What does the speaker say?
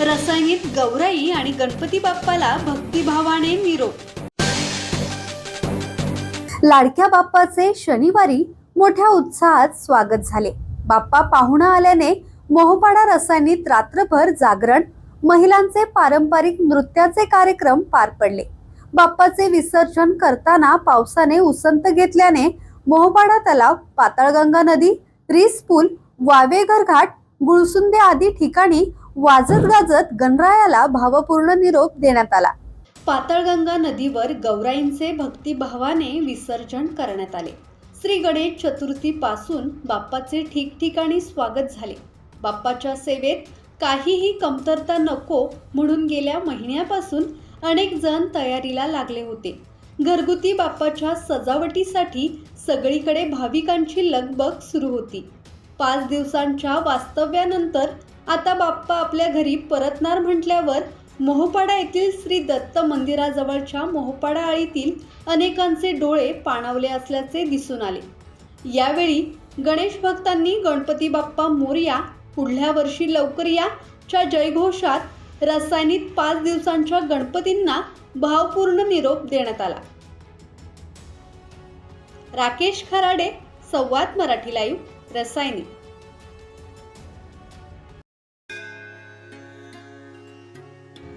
रसायनीत गौराई आणि गणपती बाप्पाला भक्तिभावाने निरोप लाडक्या बाप्पाचे शनिवारी मोठ्या उत्साहात स्वागत झाले. बाप्पा पाहुणा आल्याने मोहपाडा रसायनीत रात्रभर जागरण महिलांचे पारंपरिक नृत्याचे कार्यक्रम पार पडले. बाप्पाचे विसर्जन करताना पावसाने उसंत घेतल्याने मोहपाडा तलाव पाताळगंगा नदी रिस पूल वावेघर घाट गुळसुंदे आदी ठिकाणी वाजत गाजत गणरायाला भावपूर्ण निरोप देण्यात आला. पाताळगंगा नदीवर गौराईंचे भक्तिभावाने विसर्जन करण्यात आले. श्री गणेश चतुर्थीपासून बाप्पाचे ठिकठिकाणी स्वागत झाले. बाप्पाच्या सेवेत काहीही कमतरता नको म्हणून गेल्या महिन्यापासून अनेक जण तयारीला लागले होते. घरगुती बाप्पाच्या सजावटीसाठी सगळीकडे भाविकांची लगबग सुरू होती. पाच दिवसांच्या वास्तव्यानंतर आता बाप्पा आपल्या घरी परतणार म्हटल्यावर मोहपाडा येथील श्री दत्त मंदिराजवळच्या मोहपाडा आळीतील अनेकांचे डोळे पाणावले असल्याचे दिसून आले. यावेळी गणेश भक्तांनी गणपती बाप्पा मोरया पुढल्या वर्षी लवकर या च्या जयघोषात रसायनिक पाच दिवसांच्या गणपतींना भावपूर्ण निरोप देण्यात आला. राकेश खराडे संवाद मराठी लाईव्ह रसायनिक